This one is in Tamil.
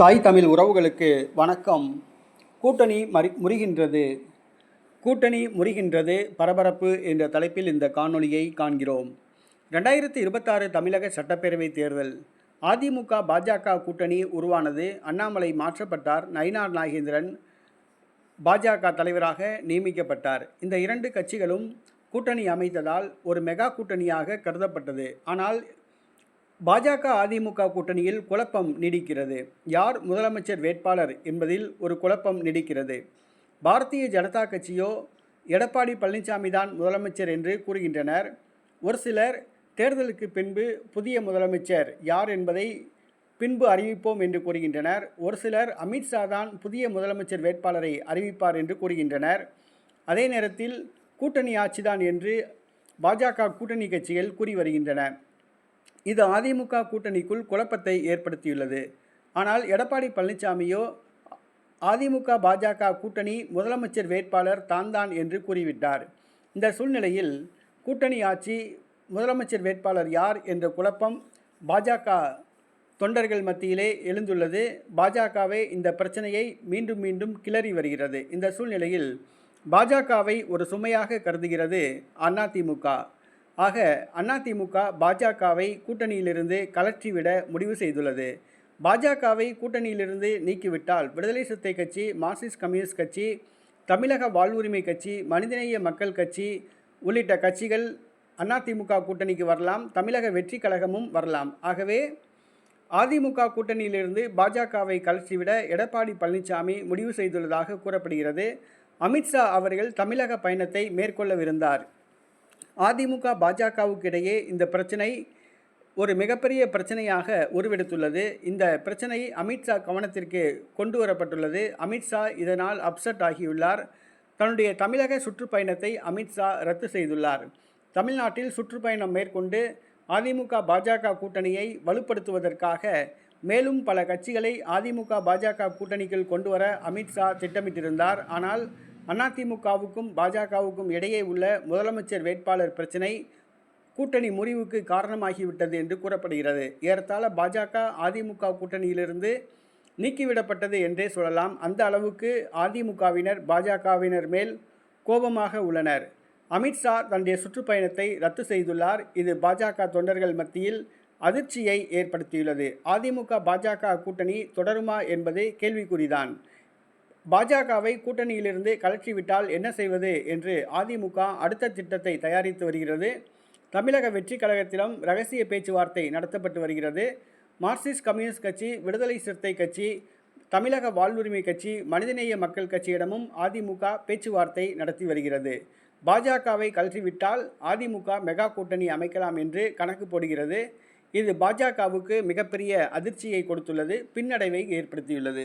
தாய் தமிழ் உறவுகளுக்கு வணக்கம். கூட்டணி மறி முறிகின்றது. கூட்டணி முறிகின்றது பரபரப்பு என்ற தலைப்பில் இந்த காணொளியை காண்கிறோம். ரெண்டாயிரத்தி இருபத்தாறு தமிழக சட்டப்பேரவை தேர்தல். அதிமுக பாஜக கூட்டணி உருவானது அண்ணாமலை மாற்றப்பட்டார். நயினார் நாகேந்திரன் பாஜக தலைவராக நியமிக்கப்பட்டார். இந்த இரண்டு கட்சிகளும் கூட்டணி அமைத்ததால் ஒரு மெகா கூட்டணியாக கருதப்பட்டது. ஆனால் பாஜக அதிமுக கூட்டணியில் குழப்பம் நீடிக்கிறது. யார் முதலமைச்சர் வேட்பாளர் என்பதில் ஒரு குழப்பம் நீடிக்கிறது. பாரதிய ஜனதா கட்சியோ எடப்பாடி பழனிசாமி தான் முதலமைச்சர் என்று கூறுகின்றனர். ஒரு சிலர் தேர்தலுக்கு பின்பு புதிய முதலமைச்சர் யார் என்பதை பின்பு அறிவிப்போம் என்று கூறுகின்றனர். ஒரு சிலர் அமித்ஷா தான் புதிய முதலமைச்சர் வேட்பாளரை அறிவிப்பார் என்று கூறுகின்றனர். அதே நேரத்தில் கூட்டணி ஆட்சிதான் என்று பாஜக கூட்டணி கட்சிகள் கூறி வருகின்றன. இது அதிமுக கூட்டணிக்குள் குழப்பத்தை ஏற்படுத்தியுள்ளது. ஆனால் எடப்பாடி பழனிசாமியோ அதிமுக பாஜக கூட்டணி முதலமைச்சர் வேட்பாளர் தான் தான் என்று கூறிவிட்டார். இந்த சூழ்நிலையில் கூட்டணி ஆட்சி முதலமைச்சர் வேட்பாளர் யார் என்ற குழப்பம் பாஜக தொண்டர்கள் மத்தியிலே எழுந்துள்ளது. பாஜகவே இந்த பிரச்சனையை மீண்டும் மீண்டும் கிளறி வருகிறது. இந்த சூழ்நிலையில் பாஜகவை ஒரு சுமையாக கருதுகிறது அதிமுக ஆக அதிமுக பாஜகவை கூட்டணியிலிருந்து கலற்றிவிட முடிவு செய்துள்ளது. பாஜகவை கூட்டணியிலிருந்து நீக்கிவிட்டால் விடுதலை சிறுத்தை கட்சி மார்க்சிஸ்ட் கம்யூனிஸ்ட் கட்சி தமிழக வாழ்வுரிமை கட்சி மனிதநேய மக்கள் கட்சி உள்ளிட்ட கட்சிகள் அதிமுக கூட்டணிக்கு வரலாம் தமிழக வெற்றி கழகமும் வரலாம். ஆகவே அதிமுக கூட்டணியிலிருந்து பாஜகவை கலற்றிவிட எடப்பாடி பழனிசாமி முடிவு செய்துள்ளதாக கூறப்படுகிறது. அமித்ஷா அவர்கள் தமிழக பயணத்தை மேற்கொள்ளவிருந்தார். அதிமுக பாஜகவுக்கு இடையே இந்த பிரச்சனை ஒரு மிகப்பெரிய பிரச்சனையாக உருவெடுத்துள்ளது. இந்த பிரச்சனை அமித்ஷா கவனத்திற்கு கொண்டு வரப்பட்டுள்ளது. அமித்ஷா இதனால் அப்செட் ஆகியுள்ளார். தன்னுடைய தமிழக சுற்றுப்பயணத்தை அமித்ஷா ரத்து செய்துள்ளார். தமிழ்நாட்டில் சுற்றுப்பயணம் மேற்கொண்டு அதிமுக பாஜக கூட்டணியை வலுப்படுத்துவதற்காக மேலும் பல கட்சிகளை அதிமுக பாஜக கூட்டணிக்குள் கொண்டு வர அமித்ஷா திட்டமிட்டிருந்தார். ஆனால் அதிமுகவுக்கும் பாஜகவுக்கும் இடையே உள்ள முதலமைச்சர் வேட்பாளர் பிரச்சினை கூட்டணி முறிவுக்கு காரணமாகிவிட்டது என்று கூறப்படுகிறது. ஏறத்தாழ பாஜக அதிமுக கூட்டணியிலிருந்து நீக்கிவிடப்பட்டது என்றே சொல்லலாம். அந்த அளவுக்கு அதிமுகவினர் பாஜகவினர் மேல் கோபமாக உள்ளனர். அமித்ஷா தன்னுடைய சுற்றுப்பயணத்தை ரத்து செய்துள்ளார். இது பாஜக தொண்டர்கள் மத்தியில் அதிர்ச்சியை ஏற்படுத்தியுள்ளது. அதிமுக பாஜக கூட்டணி தொடருமா என்பது கேள்விக்குறிதான். பாஜகவை கூட்டணியிலிருந்து கலற்றிவிட்டால் என்ன செய்வது என்று அதிமுக அடுத்த திட்டத்தை தயாரித்து வருகிறது. தமிழக வெற்றி கழகத்திலும் ரகசிய பேச்சுவார்த்தை நடத்தப்பட்டு வருகிறது. மார்க்சிஸ்ட் கம்யூனிஸ்ட் கட்சி விடுதலை சிறுத்தை கட்சி தமிழக வாழ்வுரிமை கட்சி மனிதநேய மக்கள் கட்சியிடமும் அதிமுக பேச்சுவார்த்தை நடத்தி வருகிறது. பாஜகவை கழற்றிவிட்டால் அதிமுக மெகா கூட்டணி அமைக்கலாம் என்று கணக்கு போடுகிறது. இது பாஜகவுக்கு மிகப்பெரிய அதிர்ச்சியை கொடுத்துள்ளது பின்னடைவை ஏற்படுத்தியுள்ளது.